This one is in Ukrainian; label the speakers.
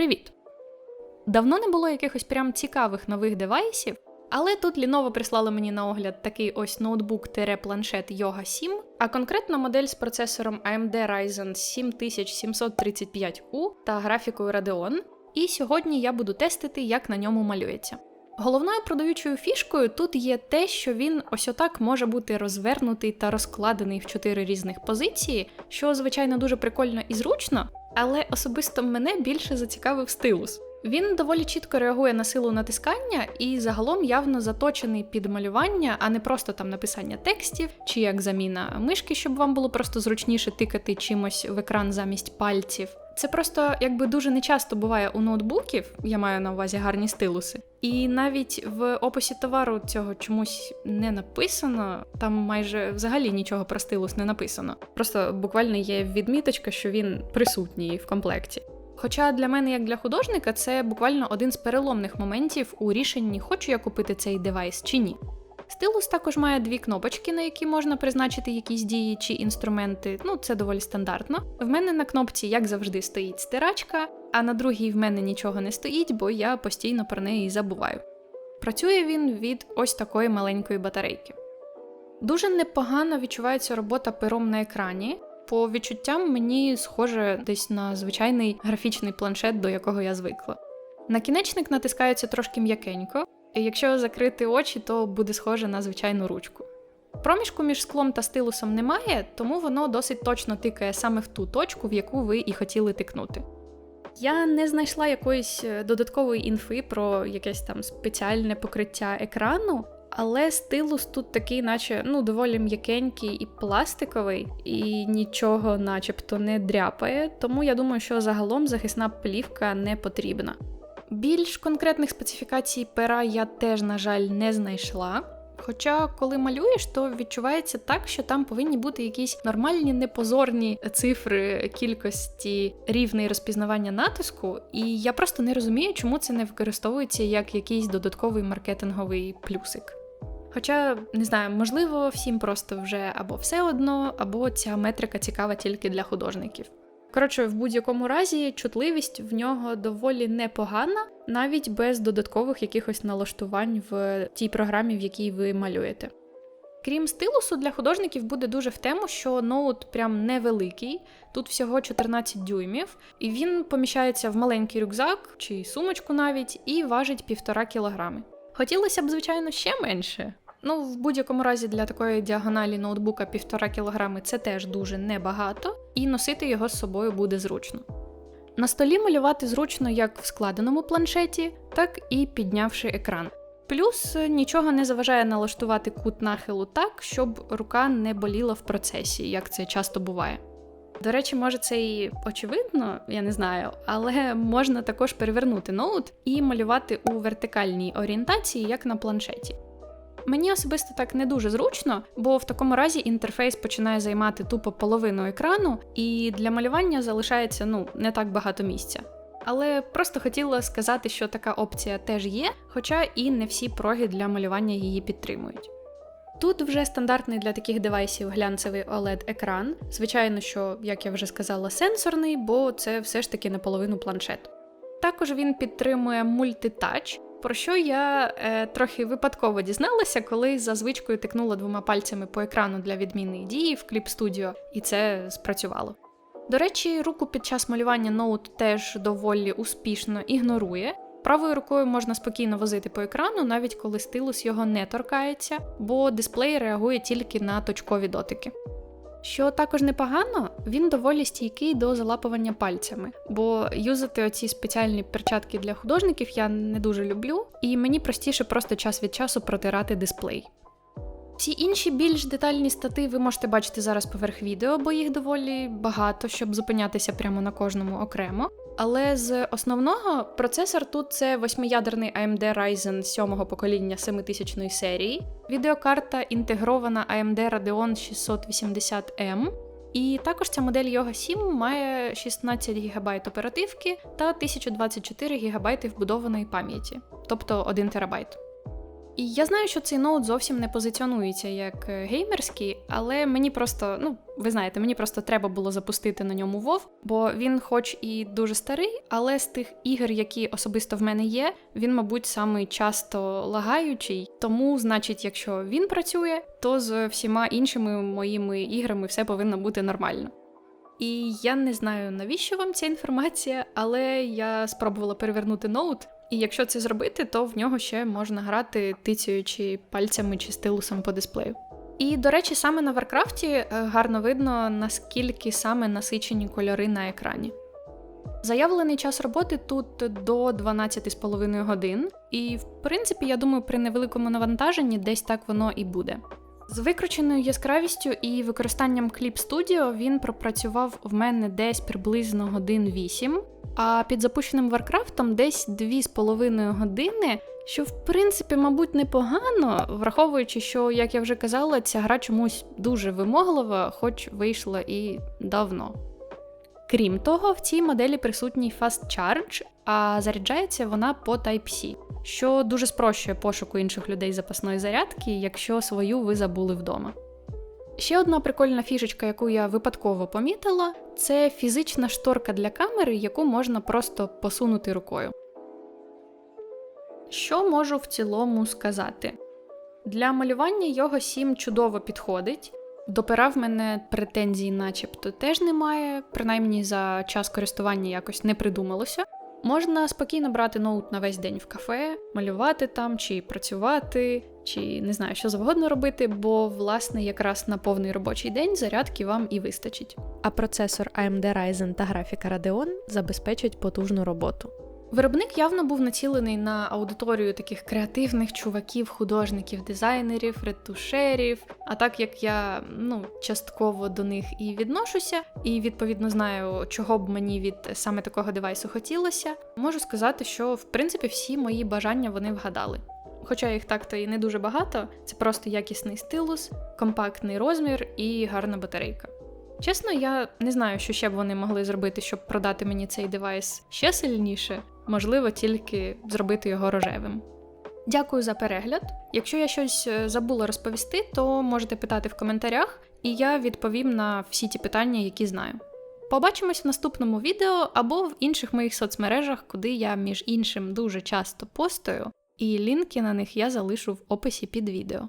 Speaker 1: Привіт! Давно не було якихось прям цікавих нових девайсів, але тут Lenovo прислали мені на огляд такий ось ноутбук-планшет Yoga 7, а конкретно модель з процесором AMD Ryzen 7735U та графікою Radeon. І сьогодні я буду тестити, як на ньому малюється. Головною продаючою фішкою тут є те, що він ось отак може бути розвернутий та розкладений в чотири різних позиції, що, звичайно, дуже прикольно і зручно, але особисто мене більше зацікавив стилус. Він доволі чітко реагує на силу натискання і загалом явно заточений під малювання, а не просто там написання текстів чи як заміна мишки, щоб вам було просто зручніше тикати чимось в екран замість пальців. Це просто якби дуже нечасто буває у ноутбуків, я маю на увазі гарні стилуси. І навіть в описі товару цього чомусь не написано, там майже взагалі нічого про стилус не написано. Просто буквально є відміточка, що він присутній в комплекті. Хоча для мене, як для художника, це буквально один з переломних моментів у рішенні, хочу я купити цей девайс чи ні. Стилус також має дві кнопочки, на які можна призначити якісь дії чи інструменти. Ну, це доволі стандартно. В мене на кнопці, як завжди, стоїть стирачка, а на другій в мене нічого не стоїть, бо я постійно про неї забуваю. Працює він від ось такої маленької батарейки. Дуже непогано відчувається робота пером на екрані. По відчуттям мені схоже десь на звичайний графічний планшет, до якого я звикла. Накінечник натискається трошки м'якенько, якщо закрити очі, то буде схоже на звичайну ручку. Проміжку між склом та стилусом немає, тому воно досить точно тикає саме в ту точку, в яку ви і хотіли тикнути. Я не знайшла якоїсь е, додаткової інфи про якесь там спеціальне покриття екрану, але стилус тут такий, наче ну, доволі м'якенький і пластиковий, і нічого начебто не дряпає, тому я думаю, що загалом захисна плівка не потрібна. Більш конкретних специфікацій пера я теж, на жаль, не знайшла. Хоча, коли малюєш, то відчувається так, що там повинні бути якісь нормальні непозорні цифри кількості рівний розпізнавання натиску, і я просто не розумію, чому це не використовується як якийсь додатковий маркетинговий плюсик. Хоча, не знаю, можливо, всім просто вже або все одно, або ця метрика цікава тільки для художників. Коротше, в будь-якому разі чутливість в нього доволі непогана, навіть без додаткових якихось налаштувань в тій програмі, в якій ви малюєте. Крім стилусу, для художників буде дуже в тему, що ноут прям невеликий, тут всього 14 дюймів, і він поміщається в маленький рюкзак чи сумочку навіть, і важить півтора кілограми. Хотілося б, звичайно, ще менше. Ну, в будь-якому разі для такої діагоналі ноутбука 1,5 кг це теж дуже небагато, і носити його з собою буде зручно. На столі малювати зручно як в складеному планшеті, так і піднявши екран. Плюс е, нічого не заважає налаштувати кут нахилу так, щоб рука не боліла в процесі, як це часто буває. До речі, може це і очевидно, я не знаю, але можна також перевернути ноут і малювати у вертикальній орієнтації, як на планшеті. Мені особисто так не дуже зручно, бо в такому разі інтерфейс починає займати тупо половину екрану, і для малювання залишається ну не так багато місця. Але просто хотіла сказати, що така опція теж є, хоча і не всі проги для малювання її підтримують. Тут вже стандартний для таких девайсів глянцевий OLED-екран. Звичайно, що, як я вже сказала, сенсорний, бо це все ж таки наполовину планшет. Також він підтримує мультитач, про що я е, трохи випадково дізналася, коли за звичкою тикнула двома пальцями по екрану для відмінної дії в Clip Studio, і це спрацювало. До речі, руку під час малювання ноут теж доволі успішно ігнорує. Правою рукою можна спокійно возити по екрану, навіть коли стилус його не торкається, бо дисплей реагує тільки на точкові дотики. Що також непогано, він доволі стійкий до залапування пальцями, бо юзати оці спеціальні перчатки для художників я не дуже люблю, і мені простіше просто час від часу протирати дисплей. Всі інші більш детальні стати ви можете бачити зараз поверх відео, бо їх доволі багато, щоб зупинятися прямо на кожному окремо. Але з основного процесор тут це восьмиядерний AMD Ryzen 7 покоління 7000 серії, відеокарта інтегрована AMD Radeon 680M. І також ця модель Yoga 7 має 16 ГБ оперативки та 1024 ГБ вбудованої пам'яті, тобто 1 ТБ. І я знаю, що цей ноут зовсім не позиціонується як е, геймерський, але мені просто, ну ви знаєте, мені просто треба було запустити на ньому WoW, бо він, хоч і дуже старий, але з тих ігор, які особисто в мене є, він, мабуть, самий часто лагаючий. Тому, значить, якщо він працює, то з всіма іншими моїми іграми все повинно бути нормально. І я не знаю, навіщо вам ця інформація, але я спробувала перевернути ноут. І якщо це зробити, то в нього ще можна грати, тицяючи пальцями чи стилусом по дисплею. І, до речі, саме на Варкрафті е, гарно видно, наскільки саме насичені кольори на екрані. Заявлений час роботи тут до 12,5 годин, і, в принципі, я думаю, при невеликому навантаженні десь так воно і буде. З викрученою яскравістю і використанням Clip Studio він пропрацював в мене десь приблизно годин 8, а під запущеним Варкрафтом десь 2,5 години, що в принципі, мабуть, непогано, враховуючи, що, як я вже казала, ця гра чомусь дуже вимоглива, хоч вийшла і давно. Крім того, в цій моделі присутній Fast Charge, а заряджається вона по Type-C, що дуже спрощує пошуку інших людей запасної зарядки, якщо свою ви забули вдома. Ще одна прикольна фішечка, яку я випадково помітила, це фізична шторка для камери, яку можна просто посунути рукою. Що можу в цілому сказати? Для малювання його 7 чудово підходить. До пера в мене претензій, начебто, теж немає, принаймні за час користування якось не придумалося. Можна спокійно брати ноут на весь день в кафе, малювати там, чи працювати, чи не знаю, що завгодно робити, бо, власне, якраз на повний робочий день зарядки вам і вистачить.
Speaker 2: А процесор AMD Ryzen та графіка Radeon забезпечать потужну роботу.
Speaker 1: Виробник явно був націлений на аудиторію таких креативних чуваків, художників, дизайнерів, ретушерів. А так як я ну частково до них і відношуся, і відповідно знаю, чого б мені від саме такого девайсу хотілося, можу сказати, що в принципі всі мої бажання вони вгадали. Хоча їх так-то і не дуже багато, це просто якісний стилус, компактний розмір і гарна батарейка. Чесно, я не знаю, що ще б вони могли зробити, щоб продати мені цей девайс ще сильніше, можливо, тільки зробити його рожевим. Дякую за перегляд. Якщо я щось е, забула розповісти, то можете питати в коментарях, і я відповім на всі ті питання, які знаю. Побачимось в наступному відео або в інших моїх соцмережах, куди я, між іншим, дуже часто постою, і лінки на них я залишу в описі під відео.